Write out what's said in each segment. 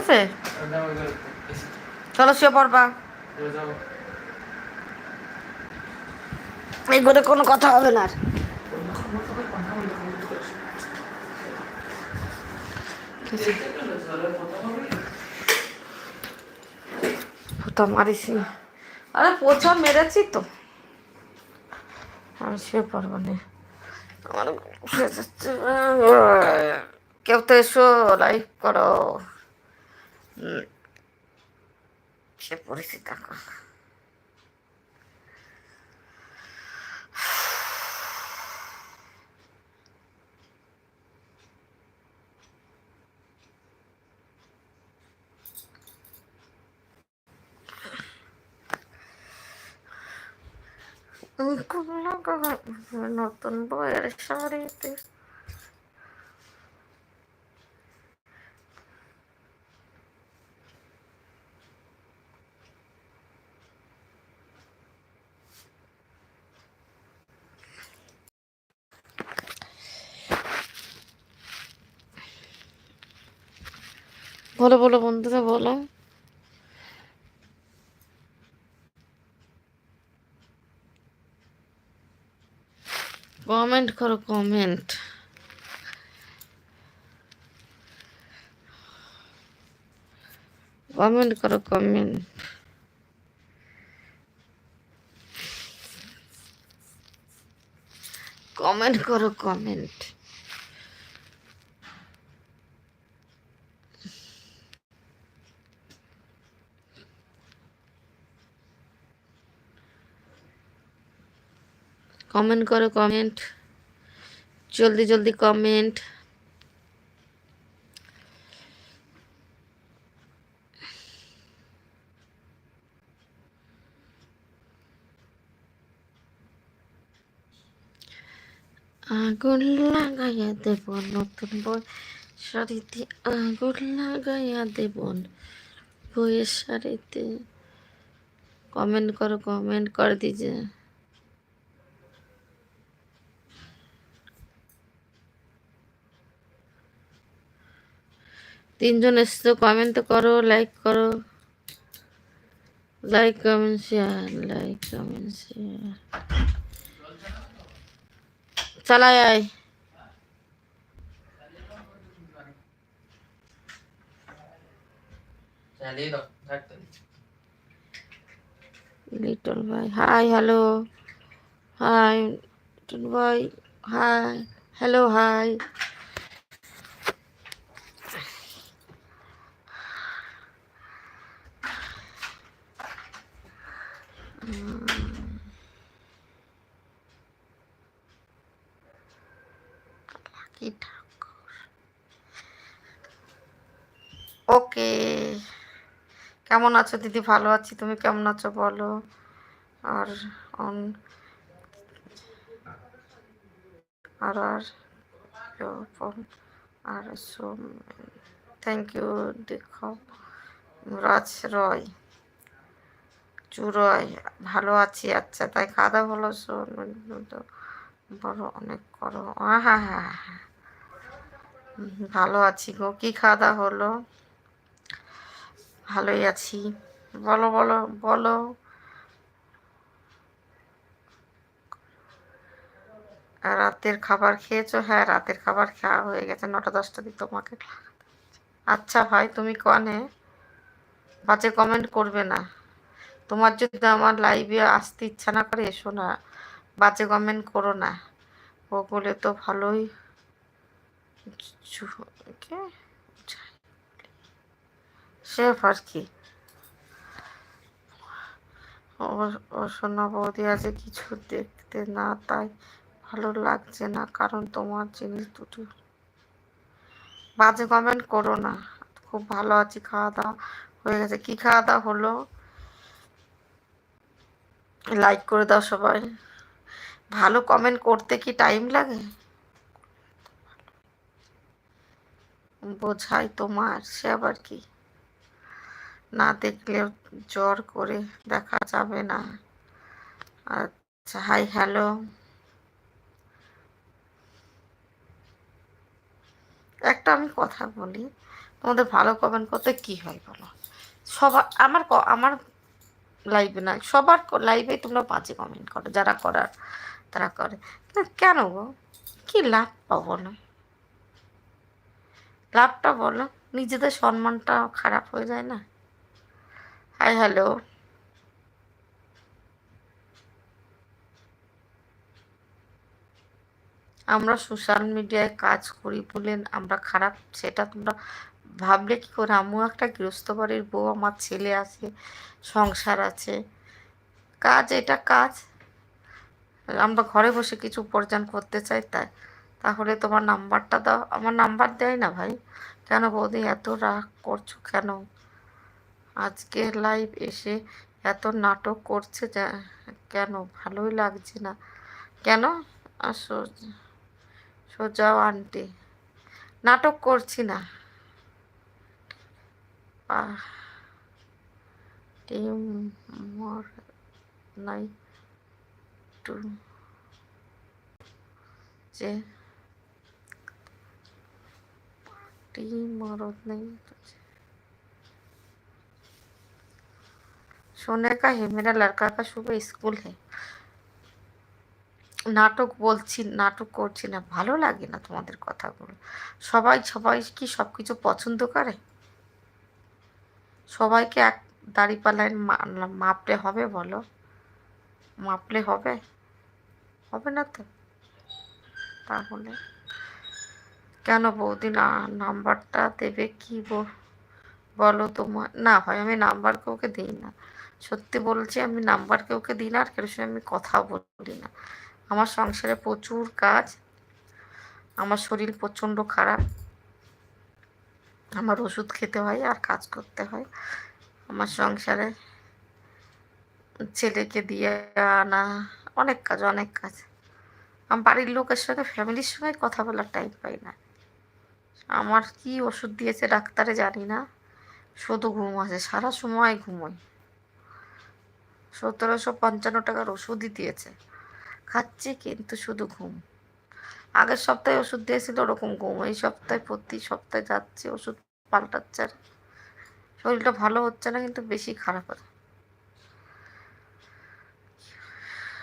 আছে? চলো শুয়ে পড়বা। কোনো কথা হবে না পোতা মারিছি। আরে পোছা মেরেছি তো। আমি শুয়ে পড়ব না। আমার কেউ তো এসো লাইক করো। হুম। সে পড়েছি দেখো নতুন বইয়ের শাড়িতে বলো বলো বন্ধুরা বলো। কমেন্ট করো কমেন্ট কমেন্ট করো কমেন্ট কমেন্ট করো কমেন্ট কমেন্ট করো, কমেন্ট। জলদি জলদি কমেন্ট। আগুন লাগাইয়া দেব, নতুন বই শাড়িতে আগুন লাগাইয়া দেব, বইয়ের শাড়িতে কমেন্ট করো, কমেন্ট করে দিজে। তিনজন এসছো কমেন্ট করো লাইক করো। Like comment share like comment share চালাই আয়। লিটল ভাই হাই হ্যালো হাই লিটল ভাই হাই হ্যালো হাই ওকে কেমন আছো দিদি? ভালো আছি, তুমি কেমন আছো বলো? আর অন আর আর আর থ্যাংক ইউ দেখো, রাজ রয় চুরয় ভালো আছি আচ্ছা তাই খাওয়া দাওয়া হলো তো বড় অনেক করো হ্যাঁ হ্যাঁ হ্যাঁ ভালো আছি গো, কি খাওয়া দাওয়া হলো? ভালোই আছি। বলো বলো বলো। রাতের খাবার খেয়েছো? হ্যাঁ রাতের খাবার খাওয়া হয়ে গেছে। নটা, দশটা দিক তোমাকে আচ্ছা ভাই, তুমি কনে? বাজে কমেন্ট করবে না। তোমার যদি আমার লাইভে আসতে ইচ্ছা না করে, এসো না। বাজে কমেন্ট করো না। ও বলে তো ভালোই। কে? শেফ আর কি। সোনা বৌদি আছে, কিছু দেখতে না, তাই ভালো লাগছে না, কারণ তোমার জিনিস দুটো। বাজে কমেন্ট করো না, খুব ভালো আছি খাওয়া দাওয়া হয়ে গেছে। কি খাওয়া দাওয়া হলো? লাইক করে দাও সবাই। ভালো কমেন্ট করতে কি টাইম লাগে? বোঝাই তোমার, সে আবার কি? না দেখলেও জ্বর করে দেখা যাবে না। আচ্ছা হাই হ্যালো একটা আমি কথা বলি, তোমাদের ভালো কমেন্ট করতে কি হয় বলো? সবার, আমার আমার লাইভে না, সবার লাইভে তোমরা বাজে কমেন্ট করো, যারা করার, তারা করে। কেন গো? কি লাভ পাবো না লাভটা বলো, নিজেদের সম্মানটা খারাপ হয়ে যায় না? High, hello. আমরা সোশ্যাল মিডিয়ায় কাজ করি বলে আমরা খারাপ, সেটা তোমরা ভাবলে কি করে? আমিও একটা গৃহস্থ বাড়ির বউ, আমার ছেলে আছে, সংসার আছে। কাজ, এটা কাজ। আমরা ঘরে বসে কিছু উপার্জন করতে চাই তাই। তাহলে তোমার নাম্বারটা দাও। আমার নাম্বার দেয় না ভাই? কেন বৌদি, এত রাগ করছ কেন? আজকে লাইভ এসে এত নাটক করছে যা, কেন? ভালোই লাগছে না। কেন? সোজাও আন্টি নাটক করছি না। নাই টু যে টিম মরদ নেই सोने का है मेरा लड़का का सुबह स्कूल है নাটক বলছি নাটক করছি না ভালো লাগে না তোমাদের কথাগুলো সবাই সবাই কি সব কিছু পছন্দ করে সবাইকে এক দাড়িপাল্লায় মা- মাপলে হবে বলো মাপলে হবে হবে না তো তাহলে কেন বৌদি না নাম্বারটা দেবে কি বল- বলো তোমার না ভাই আমি নাম্বার কাউকে দিই না সত্যি বলছি, আমি নাম্বার কাউকে দিই না আর কেউ সঙ্গে আমি কথা বলি না। আমার সংসারে প্রচুর কাজ, আমার শরীর প্রচণ্ড খারাপ, আমার ওষুধ খেতে হয় আর কাজ করতে হয়। আমার সংসারে ছেলেকে দিয়ে আনা অনেক কাজ অনেক কাজ। আমার বাড়ির লোকের সঙ্গে, ফ্যামিলির সঙ্গে কথা বলার টাইম পাই না। আমার কি ওষুধ দিয়েছে ডাক্তারে জানি না। শুধু ঘুম আসে, সারা সময় ঘুমোই। সতেরোশো পঞ্চান্ন টাকার ওষুধই দিয়েছে। খাচ্ছি কিন্তু শুধু ঘুম। আগের সপ্তাহে ওষুধ দিয়েছিল, ওরকম ঘুম। এই সপ্তাহে, প্রতি সপ্তাহে যাচ্ছে, ওষুধ পাল্টাচ্ছে আর শরীরটা ভালো হচ্ছে না, কিন্তু বেশি খারাপ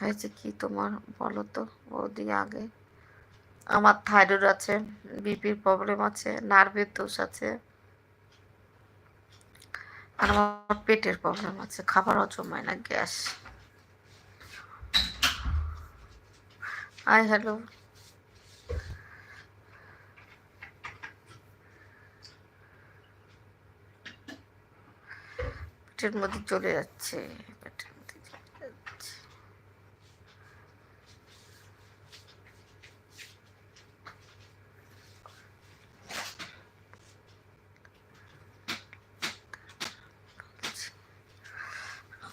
হয়েছে কি তোমার বলো তো? বৌদি আগে। আমার থাইরয়েড আছে, বিপির প্রবলেম আছে, নার্ভের দোষ আছে। আর আমার পেটের প্রবলেম আছে খাবার হজম হয় না, গ্যাস। হাই হ্যালো পেটের মধ্যে চলে যাচ্ছে পেটের মধ্যে চলে যাচ্ছে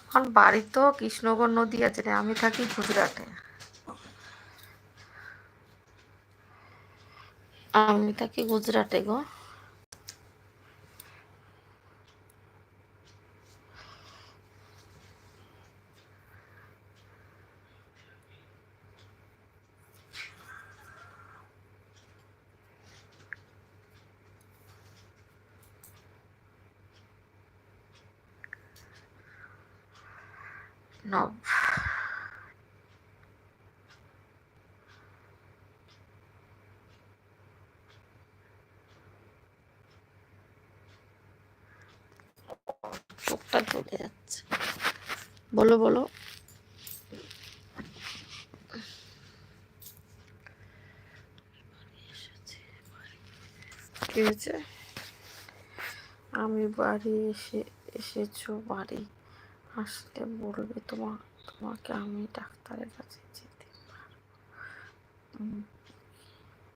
আমার বাড়ি তো কৃষ্ণগর নদী আছে রে আমি থাকি গুজরাটে। আমি থাকি গুজরাটে গো। নব চোখটা চলে যাচ্ছে। বলো বলো। কি হয়েছে আমি বাড়ি এসে এসেছ বাড়ি। আসলে বলবে তোমার তোমাকে আমি ডাক্তারের কাছে যেতে পারব।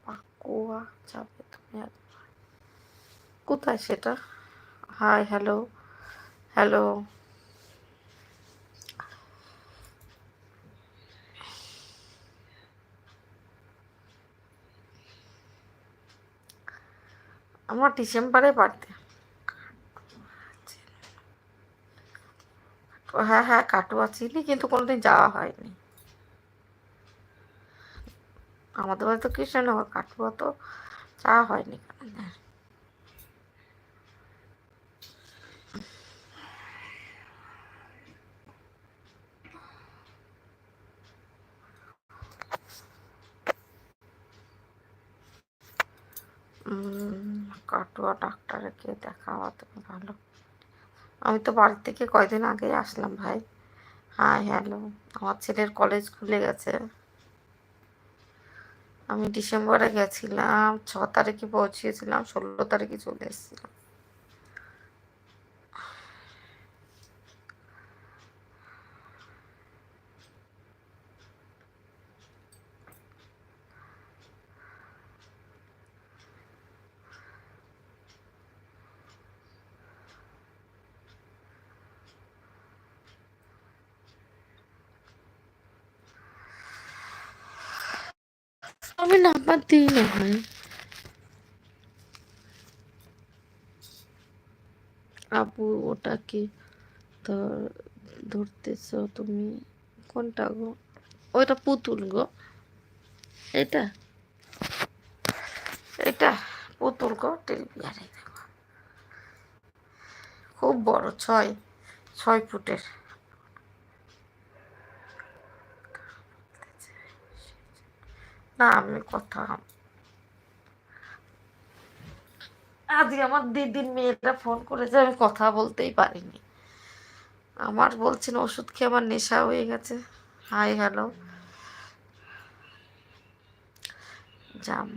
পাকুয়া যাবে তুমি একবার। কোথায় সেটা? হাই হ্যালো হ্যালো আমার ডিসেম্বরে হ্যাঁ হ্যাঁ কাটোয়া চিনি কিন্তু কোনোদিন যাওয়া হয়নি। আমাদের বাড়ি তো কৃষ্ণনগর, কাটোয়া তো যাওয়া হয়নি কাটোয়া ডাক্তারকে দেখাওয়া তুমি ভালো। আমি তো বাড়ি থেকে কয়দিন আগে আসলাম ভাই। হ্যাঁ হ্যালো। আমার ছেলের কলেজ খুলে গেছে। আমি ডিসেম্বরে গেছিলাম, ছ তারিখে পৌঁছিয়েছিলাম, ষোলো তারিখে চলে এসেছিলাম। আমি নাম্বার দিই না, ভাই। আপু, ওটা কি ধর, ধরতেছ তুমি? কোনটা গো? ওইটা পুতুল গো। এটা এটা পুতুল গো টেলিভিশনে খুব বড়, ছয় ছয় ফুটের। না আমি কথা। আজকে আমার দিদির মেয়েটা ফোন করেছে, আমি কথা বলতেই পারিনি। আমার বলছেন ওষুধ খেয়ে আমার নেশা হয়ে গেছে। হাই হ্যালো জাম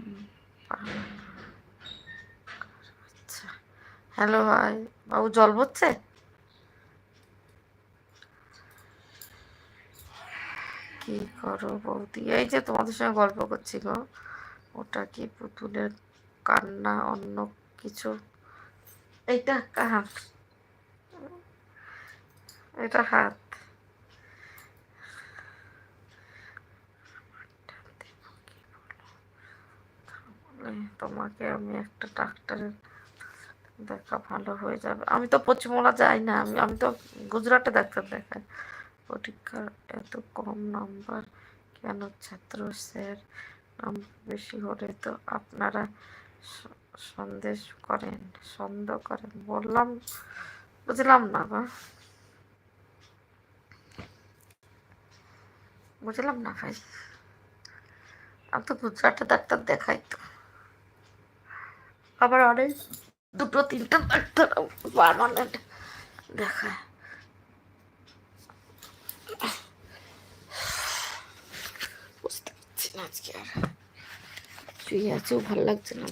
হ্যালো ভাই বাবু, জল পড়ছে কি করো বৌদি? এই যে তোমাদের সঙ্গে গল্প করছি গো। ওটা কি পুতুলের কান্না, অন্য কিছু? এইটা হাত এটা হাত। তোমাকে আমি একটা ডাক্তারের দেখা ভালো হয়ে যাবে। আমি তো পশ্চিমবঙ্গ যাই না, আমি আমি তো গুজরাটে ডাক্তার দেখাই। পরীক্ষার এত কম নাম্বার কেন ছাত্র স্যার? নাম বেশি হলে তো আপনারা সন্দেশ করেন সন্দেহ করেন। বললাম, বুঝলাম না বা। বুঝলাম না ভাই। আমি তো গুজরাটে ডাক্তার দেখাই তো। আবার অনেক দুটো, তিনটা ডাক্তার পারমানেন্ট দেখায়। না আজকে আর। শুয়ে আছেও ভালো লাগছে না?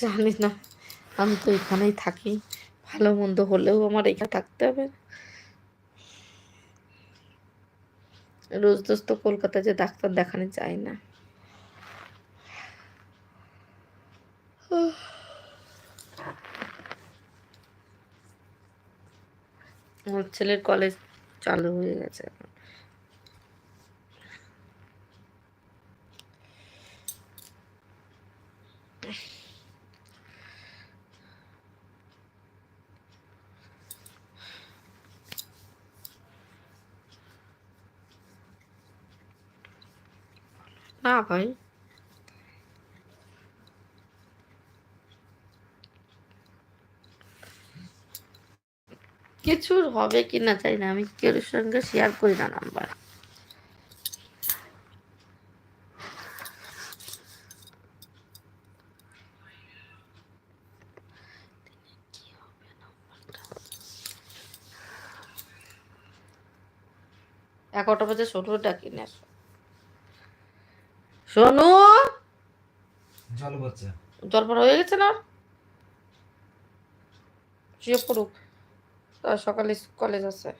জানি না, আমি তো এখানেই থাকি। ভালো মন্দ হলেও আমার এখানে থাকতে হবে। রোজ রোজ তো কলকাতা যে ডাক্তার দেখানো যায় না। ছেলের কলেজ চালু হয়ে গেছে এখন। না ভাই। কিছু হবে কি না চাই না, আমি কেউ সঙ্গে শেয়ার করি না নাম্বার এগারোটা বাজে সোনু ডাকি না সোনু? জল পড়ছে। পড়া হয়ে গেছে না? শুয়ে পড়ুক। সকালে কলেজ আছে।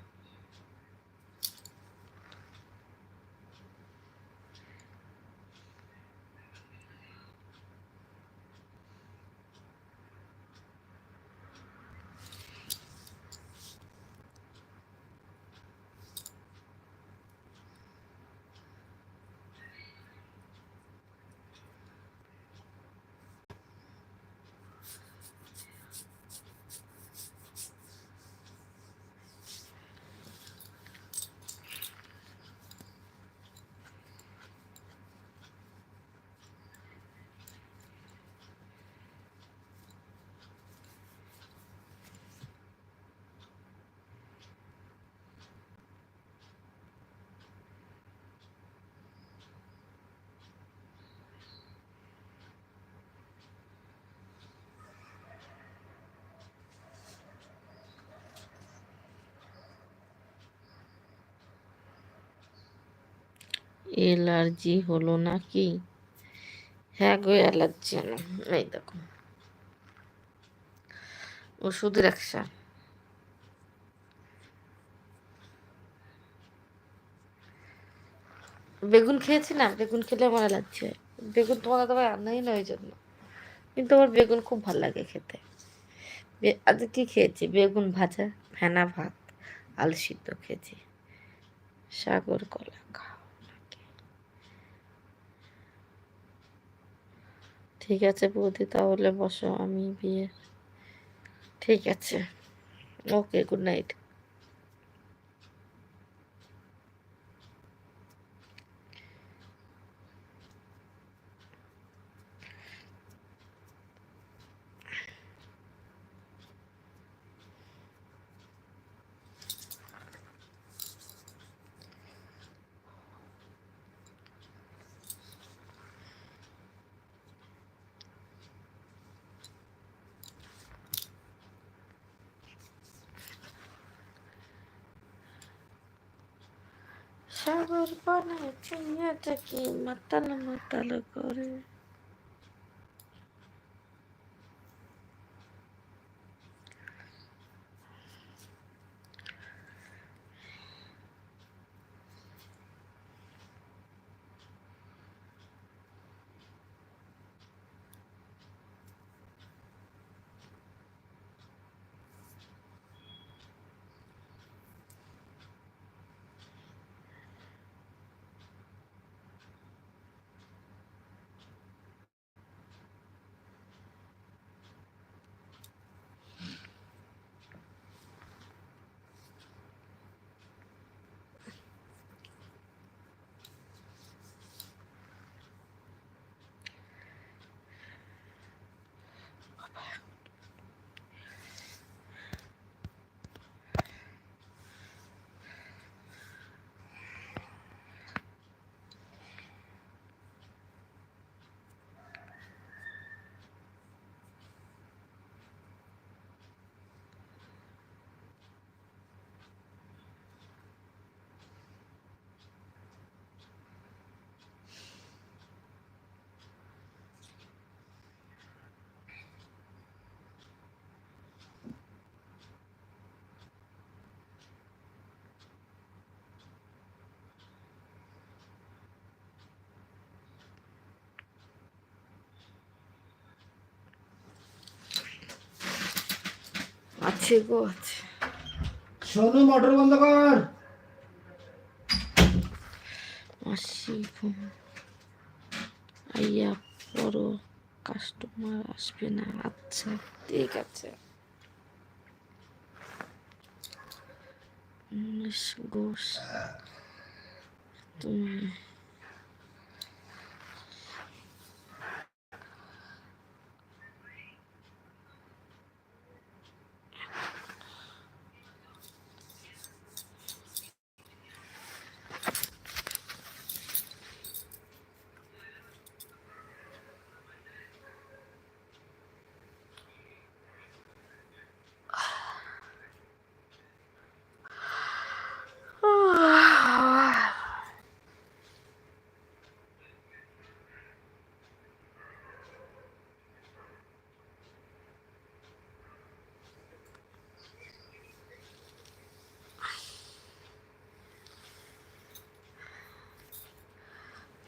অ্যালার্জি হলো নাকি? হ্যাঁ গো অ্যালার্জি হলো। এই দেখো। ওষুধের অ্যাকশন বেগুন খেয়েছি না? বেগুন খেলে আমার অ্যালার্জি হয়। বেগুন তোমাদের তো রান্নাই না ওই জন্য। কিন্তু আমার বেগুন খুব ভালো লাগে খেতে। আজকে কি খেয়েছি? বেগুন ভাজা ফেনা ভাত, আলু সিদ্ধ খেয়েছি। সাগর কলা খাও নাকি ঠিক আছে বৌদি তাহলে বসো আমি বিয়ে ঠিক আছে ওকে গুড নাইট షవర్ పని చెయ్యతకి మట్టన మట్టలు కోరి আছে গো আছে। সোনু মোটর বন্ধ কর। আসি ফোন আইয়া পড়ো কাস্টমার আসবে না। আচ্ছা ঠিক আছে। ঘোষ তুমি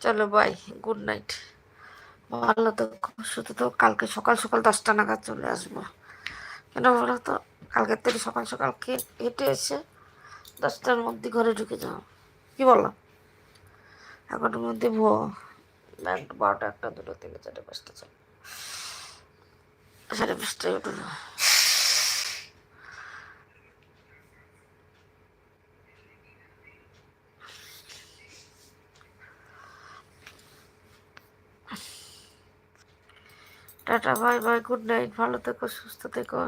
চলো বাই গুড নাইট ভালো তো শুধু তো কালকে সকাল সকাল দশটা নাগাদ চলে আসব। কেন বলো তো? কালকের থেকে সকাল সকাল কে- হেঁটে এসে দশটার মধ্যে ঘরে ঢুকে যাও। কি বলো? এগারোটার মধ্যে ভো বারোটা একটা, দুটো থেকে চারটে পাঁচটা চলো সাড়ে পাঁচটায় উঠবো টাটা ভাই বাই গুড নাইট ভালো থেকো সুস্থ থেকো।